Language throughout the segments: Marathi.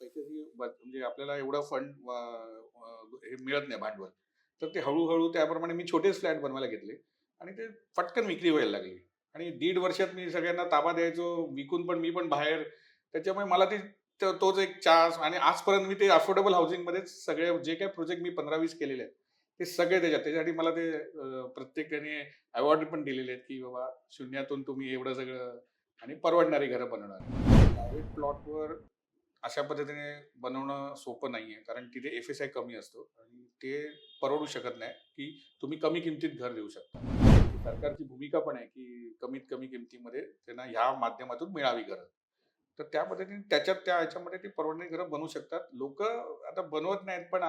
पैशाची म्हणजे आपल्याला एवढं फंड हे मिळत नाही भांडवल. तर ते हळूहळू त्याप्रमाणे मी छोटेच फ्लॅट बनवायला घेतले आणि ते पटकन विक्री व्हायला लागली. आणि दीड वर्षात मी सगळ्यांना ताबा द्यायचो विकून पण मी पण बाहेर. त्याच्यामुळे मला ते तोच एक चान्स आणि आजपर्यंत मी ते अफोर्डेबल हाऊसिंगमध्येच सगळे जे काही प्रोजेक्ट मी पंधरा वीस केलेले आहेत ते सगळे त्याच्यात. त्याच्यासाठी मला ते प्रत्येकाने अवॉर्ड पण दिलेले आहेत की बाबा शून्यातून तुम्ही एवढं सगळं आणि परवडणारी घरं बनवणार. प्रायव्हेट प्लॉटवर अशा पद्धतीने बनवणं सोपं नाही आहे कारण तिथे एफ एस आय कमी असतो आणि ते परवडू शकत नाही की तुम्ही कमी किमतीत घर देऊ शकता. सरकारची भूमिका पण आहे की कमीत कमी किमतीमध्ये त्यांना ह्या माध्यमातून मिळावी घरं तर त्या पद्धतीने त्याच्यात त्या ह्याच्यामध्ये ती परवडणारी घरं बनवू शकतात. लोक आता बनवत नाहीत पण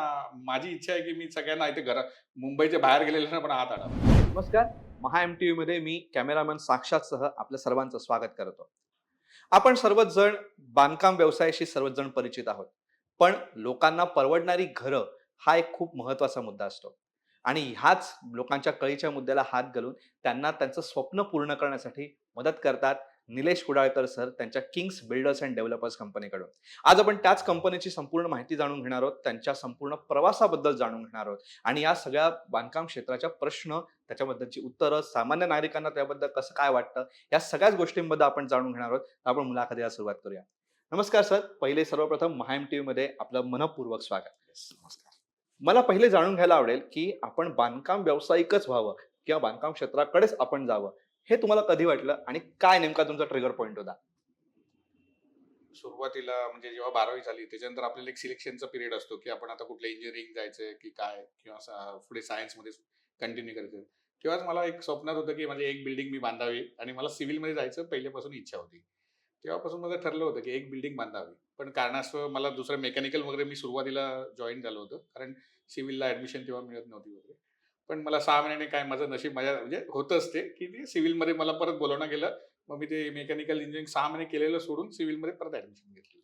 माझी इच्छा आहे की मी सगळ्यांना इथे घरा मुंबईच्या बाहेर गेलेल्यांना पण आत आणा. नमस्कार. महा एम टी व्हीमध्ये मी कॅमेरामॅन साक्षातसह आपल्या सर्वांचं स्वागत करतो. आपण सर्वच जण बांधकाम व्यवसायाशी सर्वच जण परिचित आहोत. पण लोकांना परवडणारी घरं हा एक खूप महत्त्वाचा मुद्दा असतो. आणि ह्याच लोकांच्या कळीच्या मुद्द्याला हात घालून त्यांना त्यांचं स्वप्न पूर्ण करण्यासाठी मदत करतात. निलेश कुडाळकर सर त्यांच्या किंग्स बिल्डर्स अँड डेव्हलपर्स कंपनीकडून. आज आपण त्याच कंपनीची संपूर्ण माहिती जाणून घेणार आहोत त्यांच्या संपूर्ण प्रवासाबद्दल जाणून घेणार आहोत. आणि या सगळ्या बांधकाम क्षेत्राच्या प्रश्न त्याच्याबद्दलची उत्तरं सामान्य नागरिकांना त्याबद्दल कसं काय वाटतं या सगळ्याच गोष्टींबद्दल आपण जाणून घेणार आहोत. तर आपण मुलाखतीला सुरुवात करूया. नमस्कार सर पहिले सर्वप्रथम महाएम टी मध्ये आपलं मनपूर्वक स्वागत. नमस्कार. मला पहिले जाणून घ्यायला आवडेल की आपण बांधकाम व्यावसायिकच व्हावं किंवा बांधकाम क्षेत्राकडेच आपण जावं. हे तुम्हाला कधी वाटलं आणि काय नेमका तुमचा ट्रिगर पॉईंट होता? सुरुवातीला म्हणजे जेव्हा बारावी झाली त्याच्यानंतर आपल्याला एक सिलेक्शनचा पिरियड असतो की आपण आता कुठल्या इंजिनिअरिंग जायचंय की काय किंवा पुढे सायन्समध्ये कंटिन्यू करायचं. तेव्हाच मला एक स्वप्नात होतं की माझी एक बिल्डिंग मी बांधावी आणि मला सिव्हिलमध्ये जायचं पहिल्यापासून इच्छा होती. तेव्हापासून माझं ठरलं होतं की एक बिल्डिंग बांधावी. पण कारणास्तव मला दुसरं मेकॅनिकल वगैरे मी सुरुवातीला जॉईन झालं होतं कारण सिव्हिलला ऍडमिशन तेव्हा मिळत नव्हती वगैरे. पण मला सहा महिन्याने काय माझं नशीब माझ्या म्हणजे होतंच ते की ते सिव्हिलमध्ये मला परत बोलवणं गेलं. मग मी ते मेकॅनिकल इंजिनिअरिंग सहा महिने केलेलं सोडून सिव्हिलमध्ये परत ऍडमिशन घेतली.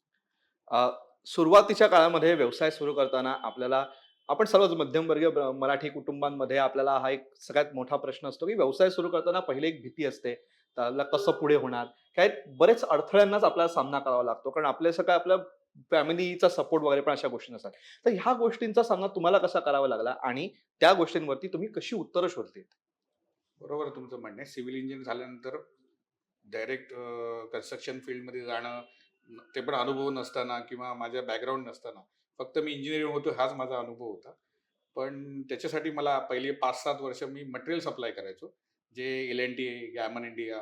सुरुवातीच्या काळामध्ये व्यवसाय सुरू करताना आपल्याला आपण सर्वच मध्यमवर्गीय मराठी कुटुंबांमध्ये आपल्याला हा एक सगळ्यात मोठा प्रश्न असतो की व्यवसाय सुरू करताना पहिले एक भीती असते. त्याला कसं पुढे होणार? काय बरेच अडथळ्यांनाच आपल्याला सामना करावा लागतो. कारण आपल्या सगळं आपल्या फॅमिलीचा सपोर्ट वगैरे पण अशा गोष्टी नसतात. तर ह्या गोष्टींचा सामना तुम्हाला कसा करावा लागला आणि त्या गोष्टींवरती तुम्ही कशी उत्तरं शोधली बरोबर तुमचं म्हणणं आहे. सिव्हिल इंजिनियर झाल्यानंतर डायरेक्ट कन्स्ट्रक्शन फील्डमध्ये जाणं ते पण अनुभव नसताना किंवा माझ्या बॅकग्राऊंड नसताना. फक्त मी इंजिनिअरिंग होतो हाच माझा अनुभव होता. पण त्याच्यासाठी मला पहिले पाच सात वर्ष मी मटेरियल सप्लाय करायचो. जे L N T Gammon India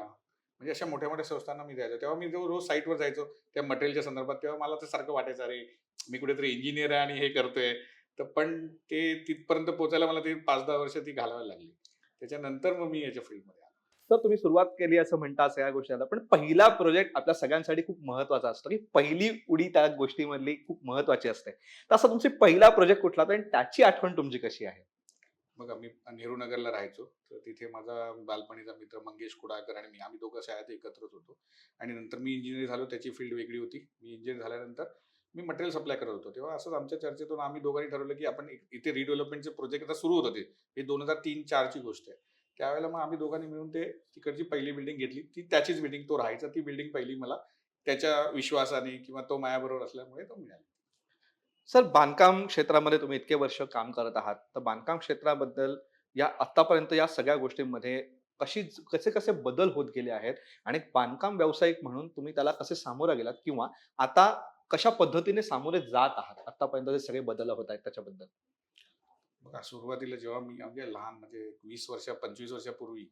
म्हणजे अशा मोठ्या मोठ्या संस्थांना मी जायचो. तेव्हा मी जो रोज साईटवर जायचो त्या मटेरियलच्या संदर्भात तेव्हा मला ते सारखं वाटायचं अरे मी कुठेतरी इंजिनियर आहे आणि हे करतोय. तर पण ते तिथपर्यंत पोहोचायला मला ते पाच दहा वर्ष ती घालावी लागली. त्याच्यानंतर मग मी याच्या फील्डमध्ये आलो. तर तुम्ही सुरुवात केली असं म्हणता सगळ्या गोष्टीला पण पहिला प्रोजेक्ट आपल्या सगळ्यांसाठी खूप महत्त्वाचा असतो की पहिली उडी त्या गोष्टीमधली खूप महत्वाची असते. तर असा तुमची पहिला प्रोजेक्ट कुठला होता आणि त्याची आठवण तुमची कशी आहे? मग आम्ही नेहरू नगरला राहायचो. तर तिथे माझा बालपणीचा मित्र मंगेश कुडाळकर आणि मी आम्ही दोघं शाळेत एकत्रच होतो. आणि नंतर मी इंजिनियर झालो त्याची फील्ड वेगळी होती. मी इंजिनियर झाल्यानंतर मी मटेरियल सप्लाय करत होतो. तेव्हा असंच आमच्या चर्चेतून आम्ही दोघांनी ठरवलं की आपण इथे रिडेव्हलपमेंटचे प्रोजेक्ट आता सुरू होत होते. हे दोन हजार तीन चारची गोष्ट आहे. त्यावेळेला मग आम्ही दोघांनी मिळून ते तिकडची पहिली बिल्डिंग घेतली. ती त्याचीच बिल्डिंग तो राहायचा ती बिल्डिंग पहिली मला त्याच्या विश्वासाने किंवा तो मायाबरोबर असल्यामुळे तो मिळाला. सर बांधकाम क्षेत्रामध्ये तुम्ही इतके वर्ष काम करत आहात. तर बांधकाम क्षेत्राबद्दल या आतापर्यंत या सगळ्या गोष्टींमध्ये कशी कसे कसे बदल होत गेले आहेत? आणि एक बांधकाम व्यावसायिक म्हणून तुम्ही त्याला कसे सामोरं गेलात? किंवा आता कशा पद्धतीने सामोरे जात आहात? आतापर्यंत जे सगळे बदल होत आहेत त्याच्याबद्दल. बघा सुरुवातीला जेव्हा मी अगदी लहान म्हणजे वीस वर्ष पंचवीस वर्षापूर्वी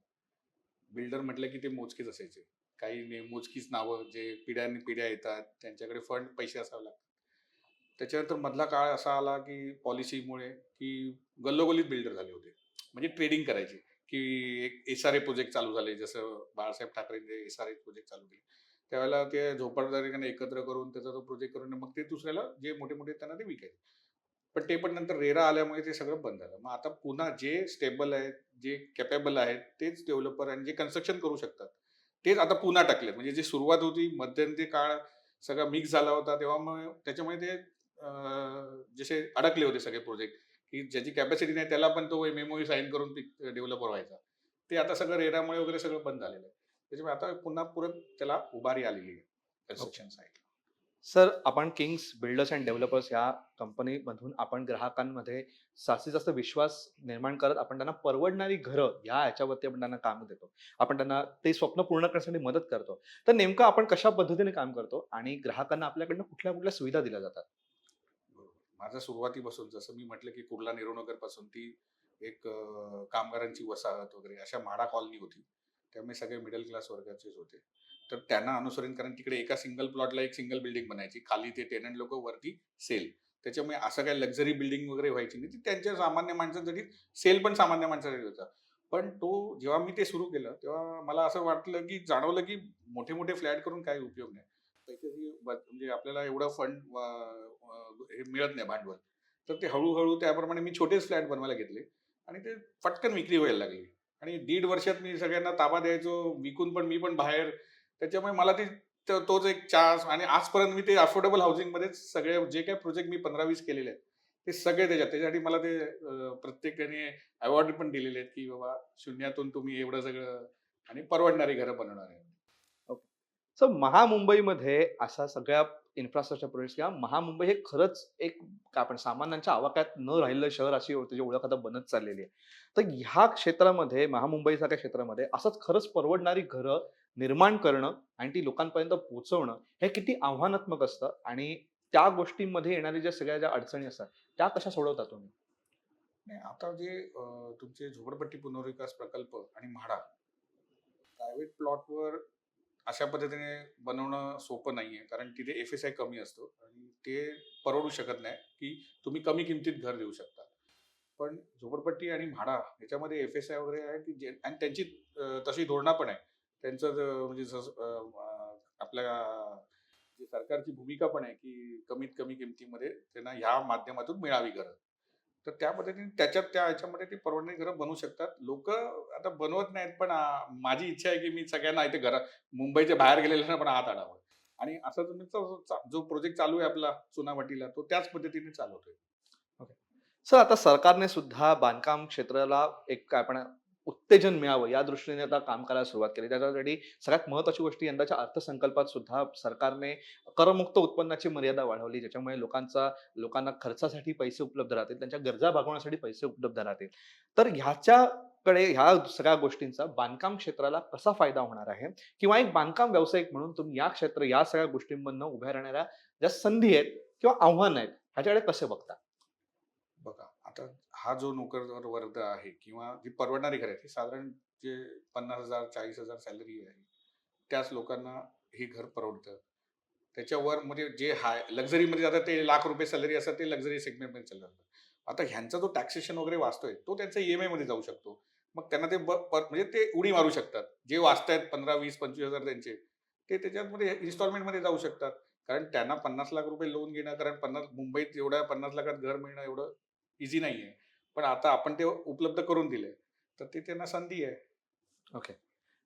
बिल्डर म्हटलं की ते मोजकेच असायचे. काही ने- मोजकीच नावं जे पिढ्याने पिढ्या येतात त्यांच्याकडे फंड पैसे असावे लागतात. त्याच्यानंतर मधला काळ असा आला की पॉलिसीमुळे की गल्लोगल्लीत बिल्डर झाले होते. म्हणजे ट्रेडिंग करायची. की एक एस आर ए प्रोजेक्ट चालू झाले जसं बाळासाहेब ठाकरेंचे एस आर ए प्रोजेक्ट चालू केले. त्यावेळेला ते झोपडदारीने एकत्र करून त्याचा तो प्रोजेक्ट करून मग ते दुसऱ्याला जे मोठे मोठे त्यांना ते विकायचे. पण ते पण नंतर रेरा आल्यामुळे ते सगळं बंद झालं. मग आता पुन्हा जे स्टेबल आहेत जे कॅपेबल आहेत तेच डेव्हलपर आणि जे कन्स्ट्रक्शन करू शकतात तेच आता पुन्हा टाकलेत. म्हणजे जी सुरुवात होती मध्यंती काळ सगळा मिक्स झाला होता तेव्हा मग त्याच्यामुळे ते जसे अडकले होते सगळे प्रोजेक्ट की ज्याची कॅपॅसिटी नाही त्याला पण तो एमएमओ साईन करून डेव्हलपर व्हायचा. ते आता सगळं रेरामुळे वगैरे सगळं बंद झालेलं आहे. त्याच्यामुळे आता पुन्हा परत त्याला उभारी आलेली आहे कन्स्ट्रक्शन साईडला सर आपण किंग्स बिल्डर्स अँड डेव्हलपर्स या कंपनीमधून आपण ग्राहकांमध्ये जास्तीत जास्त विश्वास निर्माण करत आपण त्यांना परवडणारी घरं ह्या ह्याच्यावरती आपण त्यांना काम देतो. आपण त्यांना ते स्वप्न पूर्ण करण्यासाठी मदत करतो. तर नेमकं आपण कशा पद्धतीने काम करतो आणि ग्राहकांना आपल्याकडनं कुठल्या कुठल्या सुविधा दिल्या जातात. माझं सुरुवातीपासून जसं मी म्हटलं की कुर्ला नेहरू पासून ती एक कामगारांची वसाहत वगैरे अशा म्हाडा कॉलनी होती. त्यामुळे सगळे मिडल क्लास वर्गाचेच होते. तर त्यांना अनुसरण कारण तिकडे एका सिंगल प्लॉटला एक सिंगल बिल्डिंग बनायची. खाली ते टेनंट लोक वरती सेल. त्याच्यामुळे असं काही लक्झरी बिल्डिंग वगैरे व्हायची नाही. ती त्यांच्या सामान्य माणसांसाठी सेल पण सामान्य माणसासाठी होता. पण तो जेव्हा मी ते सुरू केलं तेव्हा मला असं वाटलं की जाणवलं की मोठे मोठे फ्लॅट करून काही उपयोग नाही. पैशाची म्हणजे आपल्याला एवढं फंड हे मिळत नाही भांडवल. तर ते हळूहळू त्याप्रमाणे मी छोटेच फ्लॅट बनवायला घेतले आणि ते पटकन विक्री व्हायला लागली. आणि दीड वर्षात मी सगळ्यांना ताबा द्यायचो विकून पण मी पण बाहेर. त्याच्यामुळे मला ते तोच एक चान्स आणि आजपर्यंत मी ते अफोर्डेबल हाऊसिंगमध्येच सगळे जे काही प्रोजेक्ट मी पंधरा वीस केलेले आहेत ते सगळे त्याच्यात त्याच्यासाठी मला ते प्रत्येकाने अवॉर्ड पण दिलेले आहेत की बाबा शून्यातून तुम्ही एवढं सगळं आणि परवडणारी घरं बनवणार आहे सर महामुंबईमध्ये अशा सगळ्या इन्फ्रास्ट्रक्चर प्रोजेक्ट किंवा महामुंबई हे खरंच एक काय आपण सामान्यांच्या आवाक्यात न राहिलेलं शहर अशी त्याची ओळख आता बनत चाललेली आहे. तर ह्या क्षेत्रामध्ये महामुंबईसारख्या क्षेत्रामध्ये असंच खरंच परवडणारी घरं निर्माण करणं आणि ती लोकांपर्यंत पोहोचवणं हे किती आव्हानात्मक असतं आणि त्या गोष्टींमध्ये येणाऱ्या ज्या सगळ्या ज्या अडचणी असतात त्या कशा सोडवता तुम्ही? नाही आता जे तुमचे झोपडपट्टी पुनर्विकास प्रकल्प आणि म्हाडा प्रायव्हेट प्लॉटवर अशा पद्धतीने बनवणं सोपं नाही आहे कारण तिथे एफ एस आय कमी असतो आणि ते परवडू शकत नाही की तुम्ही कमी किमतीत घर देऊ शकता. पण झोपडपट्टी आणि म्हाडा याच्यामध्ये एफ एस आय वगैरे आहे की जे आणि त्यांची तशी धोरणा पण आहे त्यांचं म्हणजे जसं, आपल्या जे सरकारची भूमिका पण आहे की कमीत कमी किमतीमध्ये त्यांना ह्या माध्यमातून मिळावी गरज. तर त्या पद्धतीने त्याच्यात त्या ह्याच्यामध्ये ती परवडणारी घरं बनवू शकतात. लोक आता बनवत नाहीत पण माझी इच्छा आहे की मी सगळ्यांना इथे घरा मुंबईच्या बाहेर गेलेल्यांना पण हात आणावं. आणि असा तुम्ही जो प्रोजेक्ट चालू आहे आपला चुनावाटीला तो त्याच पद्धतीने चालवतोय. सर आता सरकारने सुद्धा बांधकाम क्षेत्राला एक काय आपण उत्तेजन मिळावं या दृष्टीने आता काम करायला सुरुवात केली. त्याच्यासाठी सगळ्यात महत्वाची गोष्ट यंदाच्या अर्थसंकल्पात सुद्धा सरकारने करमुक्त उत्पन्नाची मर्यादा वाढवली ज्याच्यामुळे लोकांचा लोकांना खर्चासाठी पैसे उपलब्ध राहतील त्यांच्या गरजा भागवण्यासाठी पैसे उपलब्ध राहतील. तर ह्याच्या कडे ह्या सगळ्या गोष्टींचा बांधकाम क्षेत्राला कसा फायदा होणार आहे? किंवा एक बांधकाम व्यावसायिक म्हणून तुम्ही या क्षेत्र या सगळ्या गोष्टींमधनं उभ्या राहणाऱ्या ज्या संधी आहेत किंवा आव्हानं आहेत ह्याच्याकडे कसे बघता? बघा आता हा जो नोकर वर्ग आहे किंवा जी परवडणारी घर आहे ती साधारण जे पन्नास हजार चाळीस हजार सॅलरी आहे त्याच लोकांना हे घर परवडतं. त्याच्यावर म्हणजे जे हाय लक्झरीमध्ये जातात ते लाख रुपये सॅलरी असतात ते लक्झरी सेगमेंटमध्ये चालतात. आता ह्यांचा जो टॅक्सेशन वगैरे वाचतोय तो त्यांचा ई एम आयमध्ये जाऊ शकतो. मग त्यांना ते ब म्हणजे ते उडी मारू शकतात. जे वाचतायत पंधरा वीस पंचवीस हजार त्यांचे ते त्याच्यामध्ये इन्स्टॉलमेंटमध्ये जाऊ शकतात. कारण त्यांना पन्नास लाख रुपये लोन घेणं कारण पन्नास मुंबईत एवढ्या पन्नास लाखात घर मिळणं एवढं इझी नाही आहे पण आता आपण ते उपलब्ध करून दिले तर ते त्यांना संधी आहे. ओके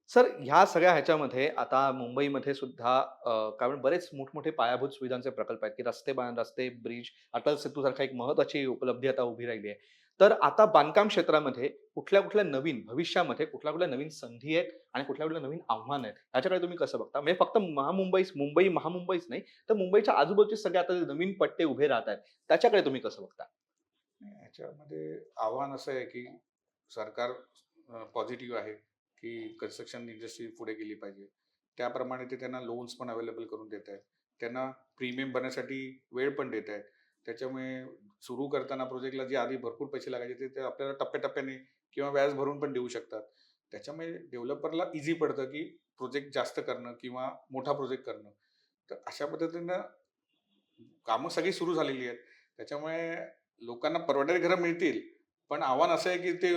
सर ह्या सगळ्या ह्याच्यामध्ये आता मुंबईमध्ये सुद्धा कारण काय बरेच मोठमोठे पायाभूत सुविधांचे प्रकल्प आहेत की रस्ते बांध रस्ते ब्रिज अटल सेतू सारखा एक महत्वाची उपलब्धी आता उभी राहिली आहे. तर आता बांधकाम क्षेत्रामध्ये कुठल्या कुठल्या नवीन भविष्यामध्ये कुठल्या कुठल्या नवीन संधी आहेत आणि कुठल्या कुठल्या नवीन आव्हानं आहेत? ह्याच्याकडे तुम्ही कसं बघता? म्हणजे फक्त महामुंबई मुंबई महामुंबईच नाही तर मुंबईच्या आजूबाजूचे सगळे आता नवीन पट्टे उभे राहत आहेत त्याच्याकडे तुम्ही कसं बघता? याच्यामध्ये आव्हान असं आहे की सरकार पॉझिटिव्ह आहे की कन्स्ट्रक्शन इंडस्ट्री पुढे गेली पाहिजे. त्याप्रमाणे ते त्यांना लोन्स पण अवेलेबल करून देत आहेत. त्यांना प्रीमियम भरण्यासाठी वेळ पण देत आहेत. त्याच्यामुळे सुरू करताना प्रोजेक्टला जे आधी भरपूर पैसे लागायचे ते- ते आपल्याला टप्प्याटप्प्याने किंवा व्याज भरून पण देऊ शकतात. त्याच्यामुळे डेव्हलपरला इझी पडतं की प्रोजेक्ट जास्त करणं किंवा मोठा प्रोजेक्ट करणं. तर अशा पद्धतीनं कामं सगळी सुरू झालेली आहेत. त्याच्यामुळे लोकांना परवडणारी घरं मिळतील पण आव्हान असं आहे की ते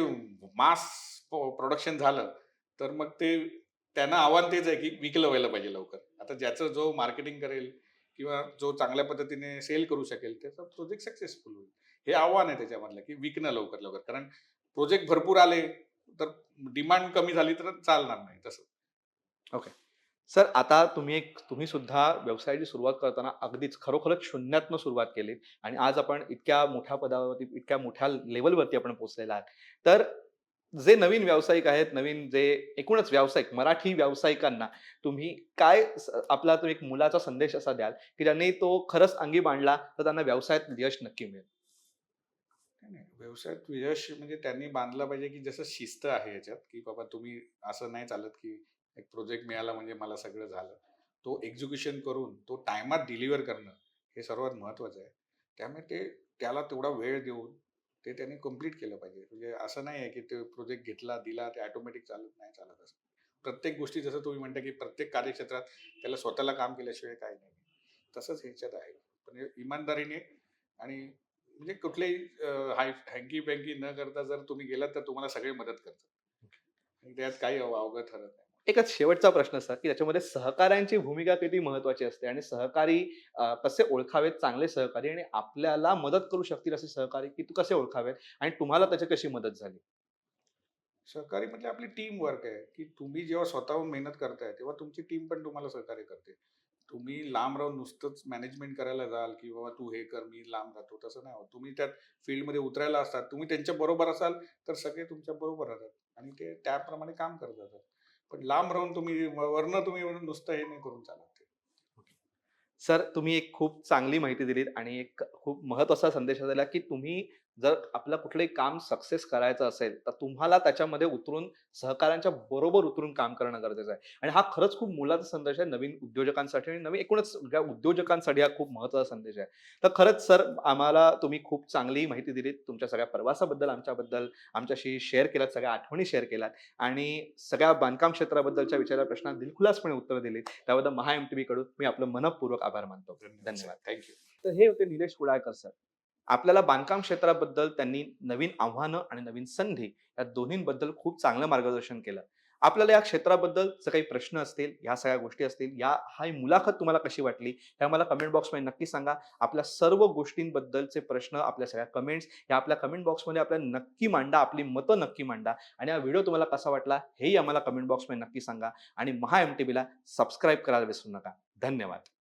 मास प्रोडक्शन झालं तर मग ते त्यांना आव्हान तेच आहे की विकलं व्हायला पाहिजे लवकर. आता ज्याचं जो मार्केटिंग करेल किंवा जो चांगल्या पद्धतीने सेल करू शकेल त्याचा प्रोजेक्ट सक्सेसफुल होईल. हे आव्हान आहे त्याच्यामधलं की विकणं लवकर लवकर. कारण प्रोजेक्ट भरपूर आले तर डिमांड कमी झाली तर चालणार नाही तसं. ओके सर आता तुम्ही एक तुम्ही सुद्धा व्यवसायाची सुरुवात करताना अगदीच खरोखरच शून्यातनं सुरुवात केली आणि आज आपण इतक्या मोठ्या पदावरती इतक्या मोठ्या लेवलवरती आपण पोहोचलेला आहात. तर जे नवीन व्यावसायिक आहेत नवीन जे एकूणच व्यावसायिक मराठी व्यावसायिकांना तुम्ही काय आपला तो एक मुलाचा संदेश असा द्याल की ज्यांनी तो खरंच अंगी बांधला तर त्यांना व्यवसायात यश नक्की मिळेल? नाही, व्यवसायात यश म्हणजे त्यांनी बांधला पाहिजे की जसं शिस्त आहे याच्यात की बाबा तुम्ही असं नाही चालत की एक प्रोजेक्ट मिळाला म्हणजे मला सगळं झालं. तो एक्झिक्युशन करून तो टायमात डिलिव्हर करणं हे सर्वात महत्त्वाचं आहे. त्यामुळे ते त्याला तेवढा वेळ देऊन ते त्याने कंप्लीट केलं पाहिजे. म्हणजे असं नाही आहे की ते प्रोजेक्ट घेतला दिला ते ऑटोमॅटिक चालत नाही चालत असं. प्रत्येक गोष्टी जसं तुम्ही म्हणता की प्रत्येक कार्यक्षेत्रात त्याला स्वतःला काम केल्याशिवाय काही नाही. तसंच ह्याच्यात आहे. पण इमानदारीने आणि म्हणजे कुठलेही हाय हँकी पँकी न करता जर तुम्ही गेलात तर तुम्हाला सगळे मदत करतात. त्यात काही अवघड ठरत नाही. एकच शेवटचा प्रश्न सर की त्याच्यामध्ये सहकाऱ्यांची भूमिका किती महत्वाची असते आणि सहकारी कसे ओळखावेत चांगले सहकारी आणि आपल्याला मदत करू शकतील असे सहकारी की तू कसे ओळखावेत आणि तुम्हाला त्याची कशी मदत झाली? सहकारी म्हणजे आपली टीम वर्क आहे की तुम्ही जेव्हा स्वतःहून मेहनत करताय तेव्हा तुमची टीम पण तुम्हाला सहकार्य करते. तुम्ही लांब राहून नुसतंच मॅनेजमेंट करायला जाल की बाबा तू हे कर मी लांब राहतो तसं नाही होत. तुम्ही त्यात फील्डमध्ये उतरायला असतात तुम्ही त्यांच्या बरोबर असाल तर सगळे तुमच्या बरोबर राहतात आणि ते त्याप्रमाणे काम करत जातात. पण लांब राहून तुम्ही वर्ण तुम्ही नुसतं हे नाही करून चालत ते. सर तुम्ही एक खूप चांगली माहिती दिलीत आणि एक खूप महत्त्वाचा संदेश दिला की तुम्ही जर आपलं कुठलंही काम सक्सेस करायचं असेल तर तुम्हाला त्याच्यामध्ये उतरून सहकाऱ्यांच्या बरोबर उतरून काम करणं गरजेचं आहे. आणि हा खरंच खूप मोलाचा संदेश आहे नवीन उद्योजकांसाठी आणि नवीन एकूणच उद्योजकांसाठी हा खूप महत्त्वाचा संदेश आहे. तर खरंच सर आम्हाला तुम्ही खूप चांगली माहिती दिलीत तुमच्या सगळ्या प्रवासाबद्दल आमच्याबद्दल आमच्याशी शेअर केलात सगळ्या आठवणी शेअर केलात आणि सगळ्या बांधकाम क्षेत्राबद्दलच्या विचारल्या प्रश्नांना दिलखुलासपणे उत्तर दिलीत. त्याबद्दल महा एम टी कडून मी आपलं मनपूर्वक आभार मानतो. धन्यवाद. थँक्यू तर हे होते निलेश कुडाळकर सर. आपल्याला बांधकाम क्षेत्राबद्दल त्यांनी नवीन आव्हानं आणि नवीन संधी या दोन्हींबद्दल खूप चांगलं मार्गदर्शन केलं. आपल्याला या क्षेत्राबद्दल जर काही प्रश्न असतील ह्या सगळ्या गोष्टी असतील या हा ही मुलाखत तुम्हाला कशी वाटली हे मला कमेंट बॉक्समध्ये नक्की सांगा. आपल्या सर्व गोष्टींबद्दलचे प्रश्न आपल्या सगळ्या कमेंट्स या आपल्या कमेंट बॉक्समध्ये आपल्याला नक्की मांडा आपली मतं नक्की मांडा आणि हा व्हिडिओ तुम्हाला कसा वाटला हेही आम्हाला कमेंट बॉक्समध्ये नक्की सांगा आणि महा एम टी बीला सबस्क्राईब करायला विसरू नका. धन्यवाद.